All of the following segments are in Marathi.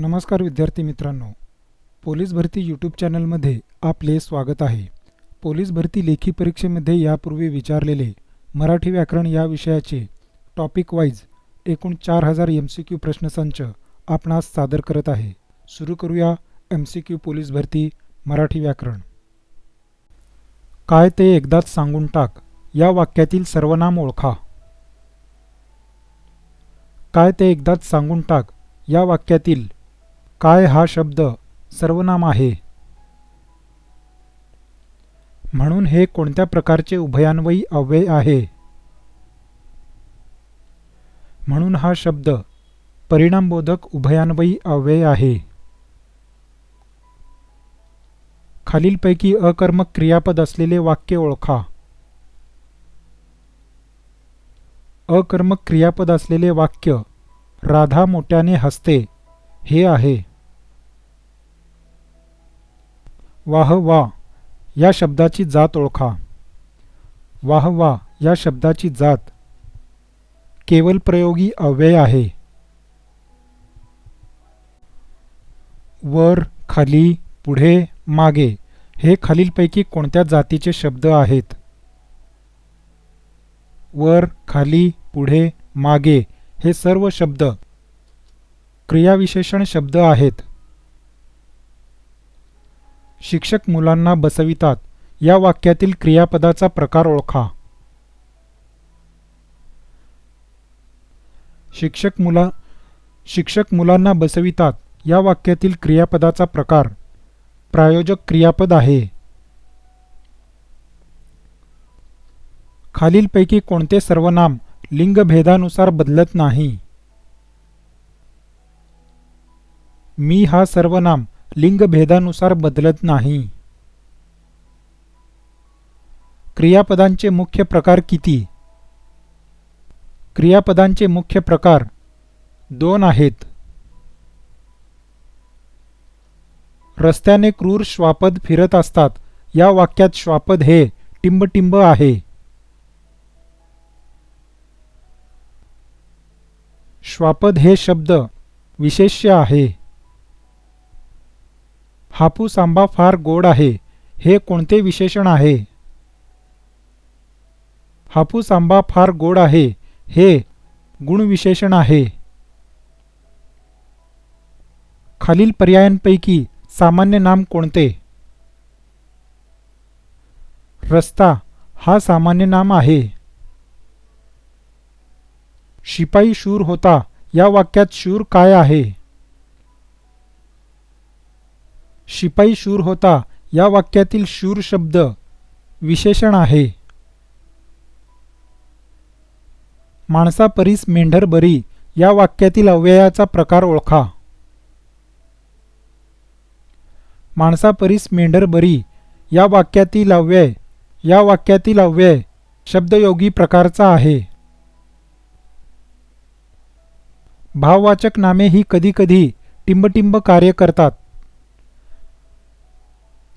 नमस्कार विद्यार्थी मित्रांनो. पोलीस भरती यूट्यूब चॅनलमध्ये आपले स्वागत आहे. पोलीस भरती लेखी परीक्षेमध्ये यापूर्वी विचारलेले मराठी व्याकरण या विषयाचे टॉपिक वाईज एकूण चार हजार एम सी क्यू प्रश्नसंच आपणास सादर करत आहे. सुरू करूया एम सी क्यू पोलीस भरती मराठी व्याकरण. काय ते एकदाच सांगून टाक. या वाक्यातील सर्वनाम ओळखा. काय ते एकदाच सांगून टाक. या वाक्यातील काय हा शब्द सर्वनाम आहे? म्हणून हे कोणत्या प्रकारचे उभयान्वयी अव्यय आहे? म्हणून हा शब्द परिणामबोधक उभयान्वयी अव्यय आहे. खालीलपैकी अकर्मक क्रियापद असलेले वाक्य ओळखा. अकर्मक क्रियापद असलेले वाक्य राधा मोठ्याने हसते हे आहे. वाह वा या शब्दाची जात ओळखा. वाह वा या शब्दाची जात. केवल प्रयोगी अव्यय आहे. वर खाली पुढे मागे हे खालीलपैकी कोणत्या जातीचे शब्द आहेत? वर खाली पुढे मागे हे सर्व शब्द क्रियाविशेषण शब्द आहेत. शिक्षक मुलांना बसवितात. या वाक्यातील क्रियापदाचा प्रकार ओळखा. शिक्षक मुला शिक्षक मुलांना बसवितात. या वाक्यातील क्रियापदाचा प्रकार. प्रायोजक क्रियापद आहे. खालीलपैकी कोणते सर्वनाम लिंगभेदानुसार बदलत नाही? मी हा सर्वनाम लिंगभेदानुसार बदलत नाही. क्रियापदांचे मुख्य प्रकार किती? क्रियापदांचे मुख्य प्रकार दोन आहेत. रस्त्याने क्रूर श्वापद फिरत असतात. या वाक्यात श्वापद हे टिंबटिंब आहे. श्वापद हे शब्द विशेष्य आहे. हापूस आंबा फार गोड आहे. हे कोणते विशेषण आहे? हापूस आंबा फार गोड आहे. हे गुणविशेषण आहे. खालील पर्यायांपैकी सामान्य नाम कोणते? रस्ता हा सामान्य नाम आहे. शिपाई शूर होता. या वाक्यात शूर काय आहे? शिपाई शूर होता. या वाक्यातील शूर शब्द विशेषण आहे. माणसा परीस मेंढर बरी. या वाक्यातील अव्ययाचा प्रकार ओळखा. माणसा परीस मेंढर बरी. या वाक्यातील अव्यय या वाक्यातील अव्यय शब्दयोगी प्रकारचा आहे. भाववाचक नामे ही कधीकधी टिंबटिंब कार्य करतात.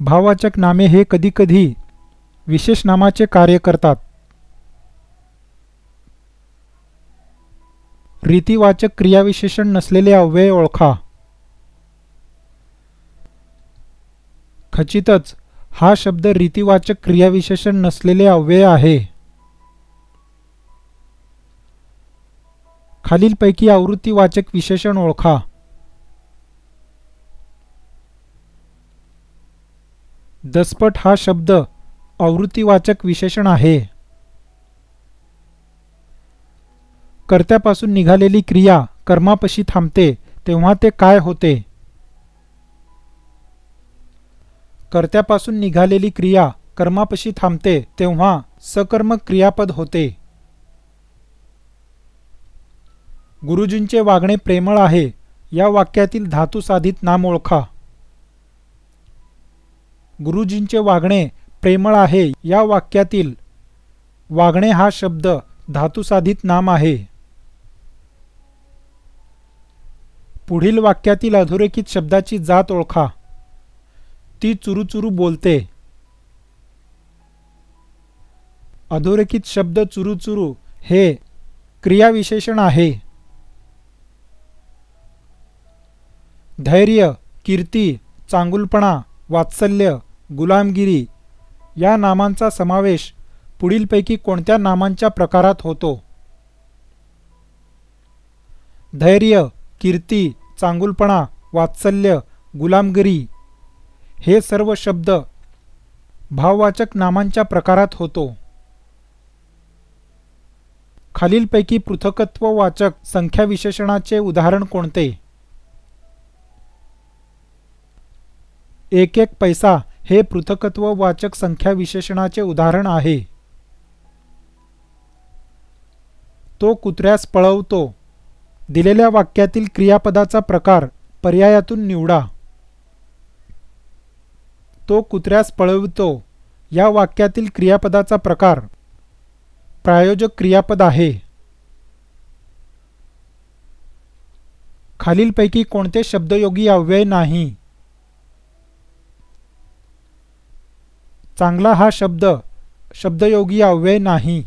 भाववाचक नामे हे कधीकधी विशेष नामाचे कार्य करतात. रीतिवाचक क्रियाविशेषण नसलेले अव्यय ओळखा. खचितच हा शब्द रीतिवाचक क्रियाविशेषण नसलेले अव्यय आहे. खालीलपैकी आवृत्तीवाचक विशेषण ओळखा. दसपट हा शब्द आवृत्तीवाचक विशेषण आहे. कर्त्यापासून निघालेली क्रिया कर्मापशी थांबते तेव्हा ते काय होते? कर्त्यापासून निघालेली क्रिया कर्मापशी थांबते तेव्हा सकर्म क्रियापद होते. गुरुजींचे वागणे प्रेमळ आहे या वाक्यातील धातू साधित नाम ओळखा. गुरुजींचे वागणे प्रेमळ आहे या वाक्यातील. वागणे हा शब्द धातुसाधित नाम आहे. पुढील वाक्यातील अधोरेखित शब्दाची जात ओळखा. ती चुरूचुरू बोलते. अधोरेखित शब्द चुरुचुरू हे क्रियाविशेषण आहे. धैर्य कीर्ती चांगुलपणा वात्सल्य गुलामगिरी या नामांचा समावेश पुढीलपैकी कोणत्या नामांच्या प्रकारात होतो? धैर्य कीर्ती चांगुलपणा वात्सल्य गुलामगिरी हे सर्व शब्द भाववाचक नामांच्या प्रकारात होतो. खालीलपैकी पृथकत्ववाचक संख्याविशेषणाचे उदाहरण कोणते? एक एक पैसा हे पृथकत्ववाचक संख्या विशेषणाचे उदाहरण आहे. तो कुत्र्यास पळवतो. दिलेल्या वाक्यातील क्रियापदाचा प्रकार पर्यायातून निवडा. तो कुत्र्यास पळवितो. या वाक्यातील क्रियापदाचा प्रकार प्रायोजक क्रियापद आहे. खालीलपैकी कोणते शब्दयोगी अव्यय नाही. चांगला हा शब्द शब्दयोगी अव्यय नाही.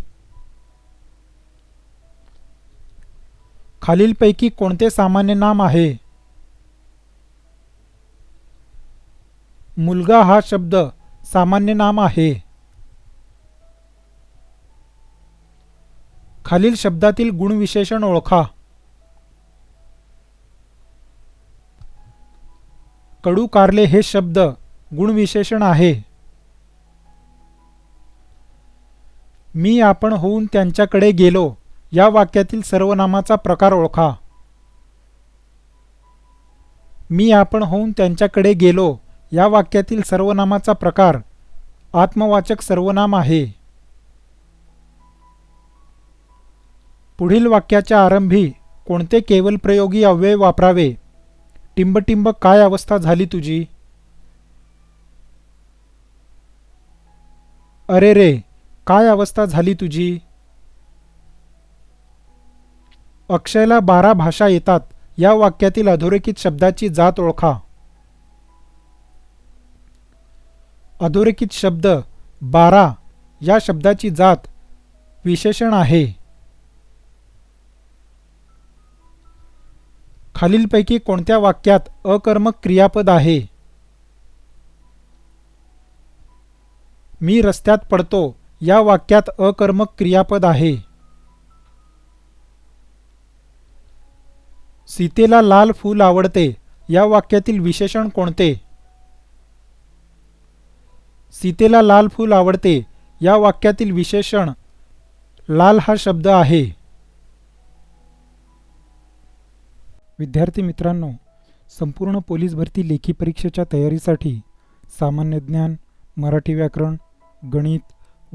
खालीलपैकी कोणते सामान्य नाम आहे? मुलगा हा शब्द सामान्य नाम आहे. खालील शब्दातील गुणविशेषण ओळखा. कडू कारले हे शब्द गुणविशेषण आहे. मी आपण होऊन त्यांच्याकडे गेलो या वाक्यातील सर्वनामाचा प्रकार ओळखा. मी आपण होऊन त्यांच्याकडे गेलो या वाक्यातील सर्वनामाचा प्रकार आत्मवाचक सर्वनाम आहे. पुढील वाक्याच्या आरंभी कोणते केवल प्रयोगी अव्यय वापरावे? टिंबटिंब काय अवस्था झाली तुझी? अरे रे काय अवस्था झाली तुझी? अक्षयला बारा भाषा येतात. या वाक्यातील अधोरेखित शब्दाची जात ओळखा. अधोरेखित शब्द बारा या शब्दाची जात विशेषण आहे. खालीलपैकी कोणत्या वाक्यात अकर्मक क्रियापद आहे? मी रस्त्यात पडतो. या वाक्यात अकर्मक क्रियापद आहे. सीतेला लाल फूल आवडते. या वाक्यातील विशेषण कोणते? सीतेला लाल फूल आवडते. या वाक्यातील विशेषण लाल हा शब्द आहे. विद्यार्थी मित्रांनो संपूर्ण पोलीस भरती लेखी परीक्षेच्या तयारीसाठी सामान्य ज्ञान मराठी व्याकरण गणित